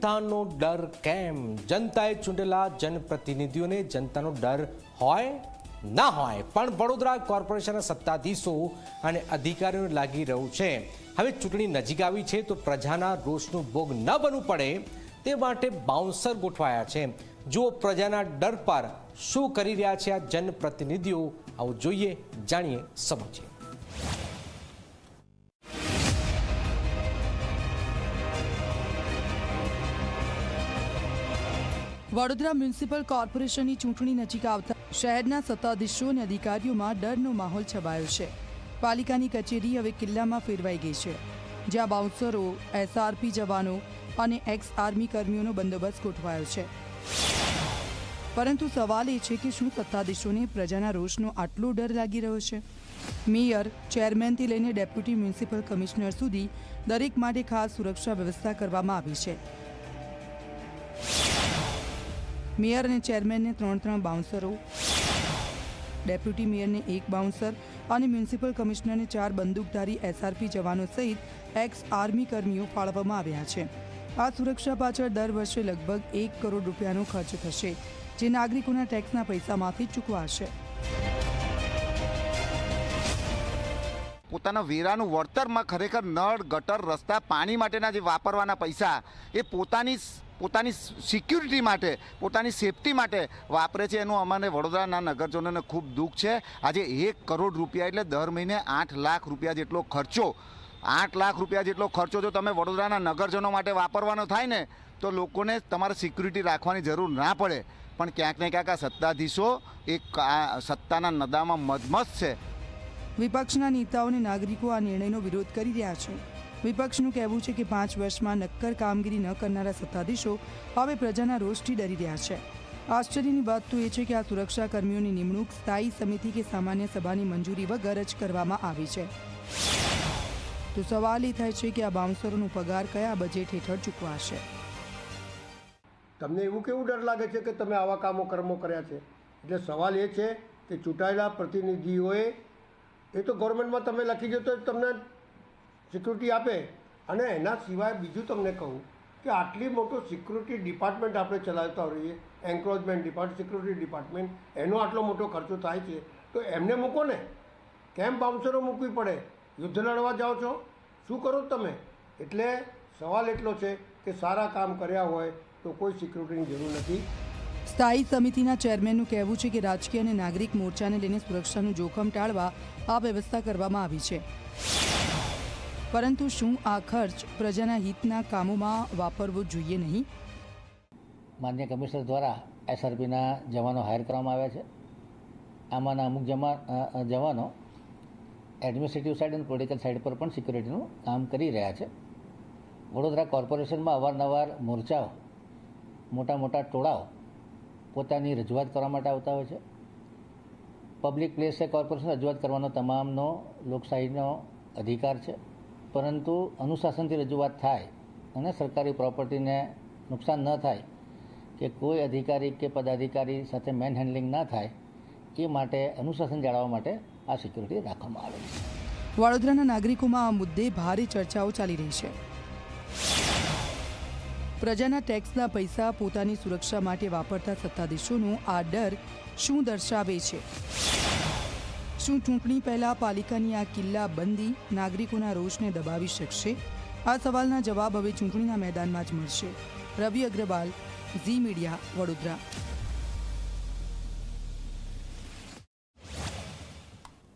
જનતાનો ડર કેમ જનતાએ ચૂંટેલા જનપ્રતિનિધિઓને જનતાનો ડર હોય ના હોય પણ વડોદરા કોર્પોરેશનના સત્તાધીશો અને અધિકારીઓને લાગી રહ્યું છે. હવે ચૂંટણી નજીક આવી છે તો પ્રજાના રોષનું ભોગ ન બનવું પડે તે માટે બાઉન્સર ગોઠવાયા છે. જો પ્રજાના ડર પર શું કરી રહ્યા છે આ જનપ્રતિનિધિઓ. આવું જોઈએ, જાણીએ સમજીએ. વડોદરા મ્યુનિસિપલ કોર્પોરેશનની ચૂંટણી નજીક આવતા શહેરના સત્તાધીશો અને અધિકારીઓમાં ડરનો માહોલ છવાયો છે. પાલિકાની કચેરી હવે કિલ્લામાં ફેરવાઈ ગઈ છે, જ્યાં બાઉન્સરો, એસઆરપી જવાનો અને એક્સ આર્મી કર્મીઓનો બંદોબસ્ત ગોઠવાયો છે. પરંતુ સવાલ એ છે કે શું સત્તાધીશોને પ્રજાના રોષનો આટલો ડર લાગી રહ્યો છે? મેયર, ચેરમેનથી લઈને ડેપ્યુટી મ્યુનિસિપલ કમિશનર સુધી દરેક માટે ખાસ સુરક્ષા વ્યવસ્થા કરવામાં આવી છે. મેયર અને ચેરમેનને ત્રણ ત્રણ બાઉન્સરો, ડેપ્યુટી મેયરને એક બાઉન્સર અને મ્યુનિસિપલ કમિશનરને ચાર બંદૂકધારી એસઆરપી જવાનો સહિત એક્સ આર્મી કર્મીઓ ફાળવવામાં આવ્યા છે. આ સુરક્ષા પાછળ દર વર્ષે લગભગ એક કરોડ રૂપિયાનો ખર્ચ થશે, જે નાગરિકોના ટેક્સના પૈસામાંથી ચૂકવાશે. પોતાના વેરાનું વળતરમાં ખરેખર નળ, ગટર, રસ્તા, પાણી માટેના જે વાપરવાના પૈસા, એ પોતાની પોતાની સિક્યુરિટી માટે, પોતાની સેફટી માટે વાપરે છે. એનું અમને વડોદરાના નગરજનોને ખૂબ દુઃખ છે. આજે એક કરોડ રૂપિયા એટલે દર મહિને આઠ લાખ રૂપિયા જેટલો ખર્ચો, આઠ લાખ રૂપિયા જેટલો ખર્ચો જો તમે વડોદરાના નગરજનો માટે વાપરવાનો થાય ને, તો લોકોને તમારે સિક્યુરિટી રાખવાની જરૂર ના પડે. પણ ક્યાંક ને ક્યાંક આ સત્તાધીશો એક સત્તાના નદામાં મધમસ્ત છે. વિપક્ષના નેતાઓ અને નાગરિકો આ નિર્ણયનો વિરોધ કરી રહ્યા છે. વિપક્ષનું કહેવું છે કે પાંચ વર્ષમાં નક્કર કામગીરી ન કરનારા સત્તાધીશો હવે પ્રજાના રોષથી ડરી રહ્યા છે. આશ્ચર્યની વાત તો એ છે કે આ સુરક્ષા કર્મીઓની નિમણૂક સ્થાયી સમિતિ કે સામાન્ય સભાની મંજૂરી વગર જ કરવામાં આવી છે. તો સવાલ એ થાય છે કે આ બાઉન્સરોનો પગાર કયા બજેટ હેઠળ ચૂકવાશે? તમને એવું કેવું ડર લાગે છે કે તમે આવા કામો કર્મો કર્યા છે? એટલે સવાલ એ છે કે ચૂંટાયેલા પ્રતિનિધિઓએ, એ તો ગવર્મેન્ટમાં તમે લખી દો તો તમને સિક્યુરિટી આપે અને એના સિવાય બીજું તમને કહું કે આટલી મોટો સિક્યુરિટી ડિપાર્ટમેન્ટ આપણે ચલાવતા હોઈએ એન્ક્રોચમેન્ટ ડિપાર્ટ સિક્યુરિટી ડિપાર્ટમેન્ટ એનો આટલો મોટો ખર્ચો થાય છે, તો એમને મૂકો ને. કેમ બાઉન્સરો મૂકવી પડે? યુદ્ધ લડવા જાઓ છો? શું કરો તમે? એટલે સવાલ એટલો છે કે સારા કામ કર્યા હોય તો કોઈ સિક્યુરિટીની જરૂર નથી. સ્થાયી સમિતિના ચેરમેનનું કહેવું છે કે રાજકીય અને નાગરિક મોરચાને લઈને સુરક્ષાનું જોખમ ટાળવા આ વ્યવસ્થા કરવામાં આવી છે. પરંતુ શું આ ખર્ચ પ્રજાના હિતના કામોમાં વાપરવો જોઈએ નહીં? માન્ય કમિશનર દ્વારા એસઆરપીના જવાનો હાયર કરવામાં આવ્યા છે. આમાંના અમુક જમા જવાનો એડમિનિસ્ટ્રેટિવ સાઇડ અને પોલિટિકલ સાઇડ પર પણ સિક્યુરિટીનું કામ કરી રહ્યા છે. વડોદરા કોર્પોરેશનમાં અવારનવાર મોરચાઓ મોટા મોટા ટોળાઓ પોતાની રજૂઆત કરવા માટે આવતા હોય છે. પબ્લિક પ્લેસે કોર્પોરેશન રજૂઆત કરવાનો તમામનો લોકશાહીનો અધિકાર છે. પરંતુ અનુશાસનથી રજૂઆત થાય અને સરકારી પ્રોપર્ટીને નુકસાન ન થાય કે કોઈ અધિકારી કે પદાધિકારી સાથે મેન હેન્ડલિંગ ના થાય, એ માટે અનુશાસન જાળવવા માટે આ સિક્યુરિટી રાખવામાં આવે છે. વડોદરાના નાગરિકોમાં આ મુદ્દે ભારે ચર્ચાઓ ચાલી રહી છે. પ્રજાના ટેક્સના પૈસા પોતાની સુરક્ષા માટે વાપરતા સત્તાધીશોનો આ ડર શું દર્શાવે છે? શું ચૂંટણી પહેલા પાલિકાની આ કિલ્લા બંદી નાગરિકોના રોષને દબાવી શકશે? આ સવાલના જવાબ હવે ચૂંટણીના મેદાનમાં જ મળશે. રવિ અગ્રવાલ, ઝી મીડિયા, વડોદરા.